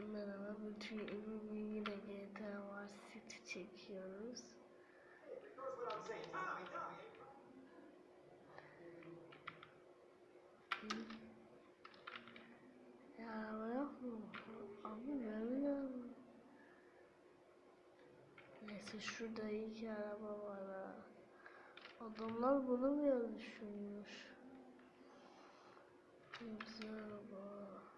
Merhaba, bütün yine GTA Vice City çekiyoruz. Ya yok mu? Abi de Neyse şurada iyi ki araba var ha. Adamlar bunu mu düşünmüş? Güzel araba.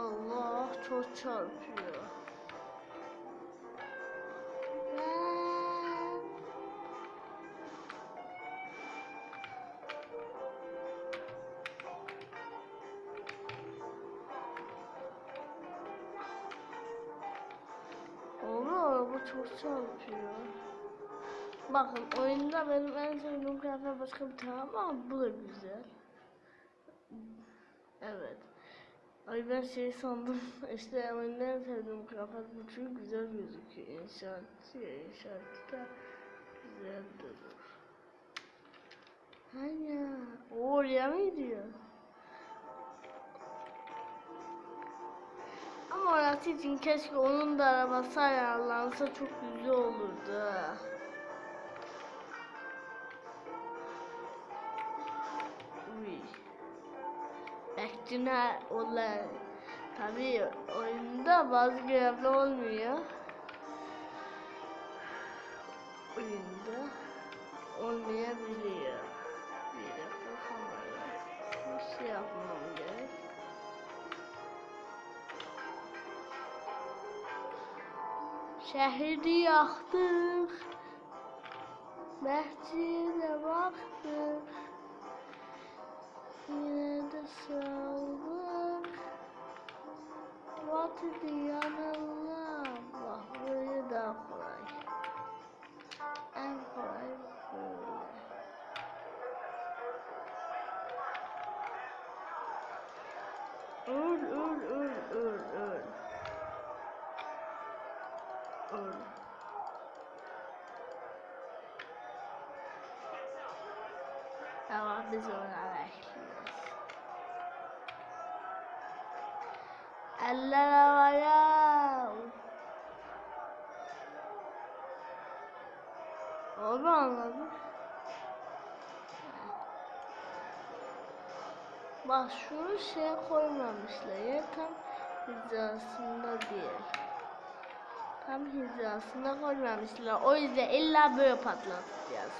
Allah çok çarpıyor. Araba çok çarpıyor. Bakın oyunda benim en sevdiğim kıyafet başka bir tane ama bu da güzel. Evet. Ay ben şey sandım işte oyunda en sevdiğim kıyafet bu çünkü güzel gözüküyor. İnşaatçı ya inşaatçı da güzel durur. Hani o oraya mı gidiyor? Ama orası için keşke onun da arabası ayarlansa çok güzel olurdu. Ekcine olan tabi oyunda bazı görevler olmuyor. Oyunda olmayabiliyor. Bir dakika kamera. Nasıl yapmam gerek? Şehri yaktık. Mescide baktık. Yine de sağlık. Vatidi yanılla. Bak burayı daha kolay. En kolay böyle. Öl öl öl öl öl. Öl. Tamam biz onu Eller havaya. Oldu anladın? Bak şunu şey koymamışlar ya tam hizasında değil. Tam hizasında koymamışlar. O yüzden illa böyle patlatacağız.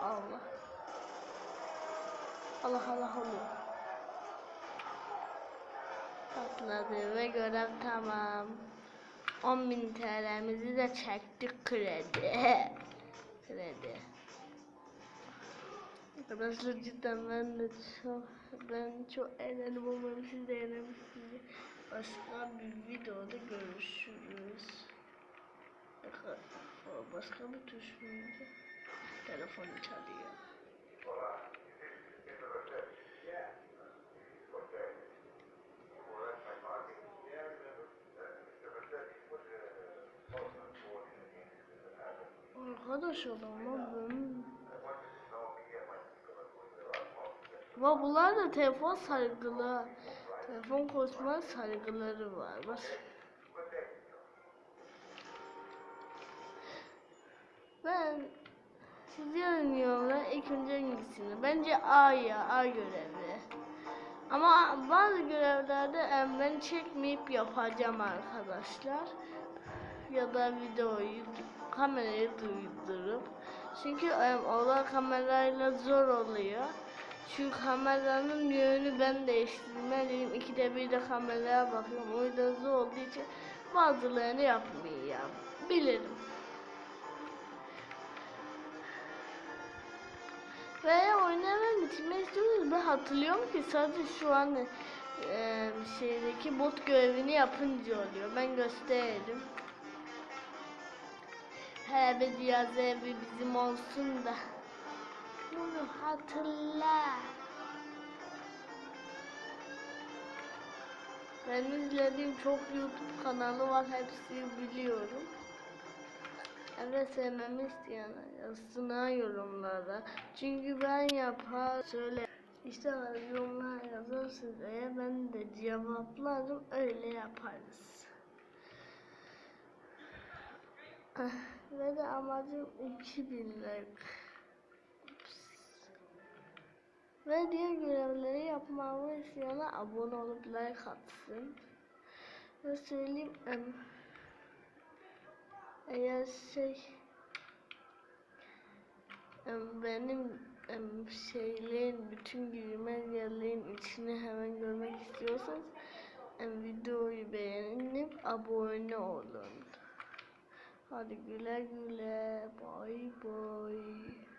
Allah. Allah Allah Allah. Patladı ve görev tamam. 10.000 TL'mizi de çektik kredi. kredi. Arkadaşlar cidden ben de çok ben çok eğlendim umarım siz de eğlenmişsiniz. Başka bir videoda görüşürüz. Başka bir tuş muydu? Telefon çalıyor. Arkadaş adamlar benim... Ama bunlar da telefon sargılı. Telefon konuşma sargıları var. Bak. Ben sizlerin yoluna ilk önce hangisini? Bence A ya, A görevi. Ama bazı görevlerde em, ben çekmeyip yapacağım arkadaşlar. Ya da videoyu, kamerayı durdurup. Çünkü em, ola kamerayla zor oluyor. Çünkü kameranın yönünü ben değiştirmeliyim. İkide bir de kameraya bakıyorum. O yüzden zor olduğu için bazılarını yapmayacağım. Bilirim. Ve oynamayı bitirmek istiyoruz. Ben hatırlıyorum ki sadece şu an e, şeydeki bot görevini yapınca oluyor. Ben gösteririm. Hele Diyaz evi bizim olsun da. Bunu hatırla. Ben izlediğim çok YouTube kanalı var. Hepsini biliyorum. Evet sevmemi isteyen yazsınlar yorumlara. Çünkü ben yapar söyle. İşte yorumlar yazarsınız eğer ben de cevaplarım öyle yaparız. Ve de amacım 2000 like. Ve diğer görevleri yapmamı isteyenler abone olup like atsın. Ve söyleyeyim eğer şey benim şeylerin bütün gülmelerlerin içini hemen görmek istiyorsanız videoyu beğenip abone olun. Hadi güle güle. Bay bay.